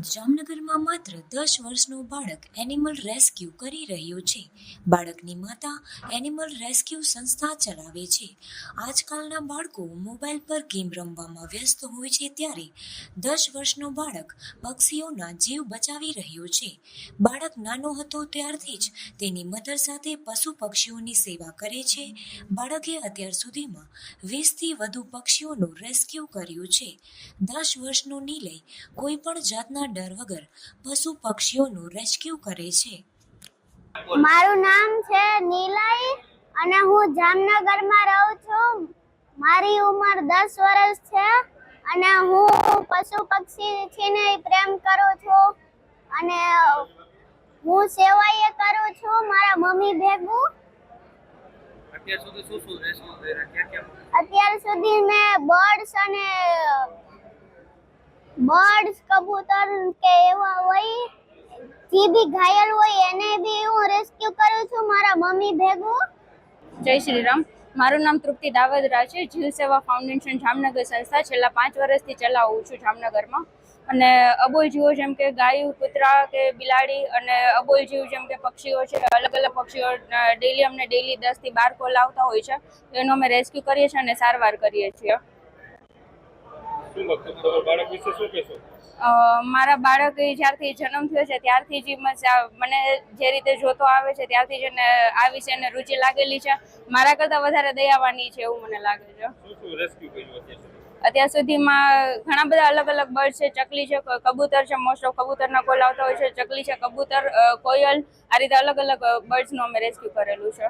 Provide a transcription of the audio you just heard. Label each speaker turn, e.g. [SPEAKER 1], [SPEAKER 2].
[SPEAKER 1] જામનગરમાં માત્ર દસ વર્ષનો બાળક એનિમલ રેસ્ક્યુ કરી રહ્યો છે. બાળકની માતા એનિમલ રેસ્ક્યુ સંસ્થા ચલાવે છે. આજકાલના બાળકો મોબાઈલ પર ગેમ રમવામાં વ્યસ્ત હોય છે ત્યારે દસ વર્ષનો બાળક પક્ષીઓના જીવ બચાવી રહ્યો છે. બાળક નાનો હતો ત્યારથી જ તેની મધર સાથે પશુ પક્ષીઓની સેવા કરે છે. બાળકે અત્યાર સુધીમાં વીસથી વધુ પક્ષીઓનું રેસ્ક્યુ કર્યું છે. દસ વર્ષનો નિલય કોઈ પણ જાતના ડર વગર પશુ પક્ષીઓનું રેસ્ક્યુ કરે છે.
[SPEAKER 2] મારું નામ છે નીલાઈ અને હું જામનગરમાં રહું છું. મારી ઉંમર દસ વર્ષ છે અને હું પશુ પક્ષીને પ્રેમ કરું છું. અને હું સેવાએ કરું છું મારા મમ્મી ભેગું.
[SPEAKER 3] અત્યાર સુધી શું શું
[SPEAKER 2] અત્યાર સુધી મેં બર્ડ્સ અને બર્ડ્સ, કબૂતર કે એવા હોય, જે બી ઘાયલ હોય એને બી હું રેસ્ક્યુ કરું છું. મારા મમ્મી ભેગું.
[SPEAKER 4] જય શ્રી રામ મારું નામ તૃપ્તિ દાવદરા છે. જીવ સેવા ફાઉન્ડેશન જામનગર સંસ્થા. છેલ્લા પાંચ વર્ષથી ચલાવું છું જામનગરમાં. અને અબોલ જીવો જેમ કે ગાયું, કૂતરા કે બિલાડી અને અબોલ જીવ જેમ કે પક્ષીઓ છે, અલગ અલગ પક્ષીઓ ડેલી અમને ડેલી દસથી બાર કોલ આવતા હોય છે. તો એનો અમે રેસ્ક્યુ કરીએ છીએ અને સારવાર કરીએ છીએ.
[SPEAKER 3] શું તમારા બાળક વિશે શું કહેશો?
[SPEAKER 4] મારા બાળક જ્યારથી જન્મ થયો છે ત્યારથી જ મને જે રીતે જોતો આવે છે ત્યારથી જ આ વિશે એને રુચિ લાગેલી છે. મારા કરતાં વધારે દયાવાની છે એવું મને લાગે છે.
[SPEAKER 3] અત્યાર
[SPEAKER 4] સુધીમાં ઘણા બધા અલગ અલગ બર્ડ છે ચકલી છે કબૂતર છે મોસ્ટ ઓફ કબૂતરના કોલ આવતા હોય છે ચકલી છે કબૂતર કોયલ આ રીતે અલગ અલગ બર્ડ્સનું અમે રેસ્ક્યુ કરેલું છે.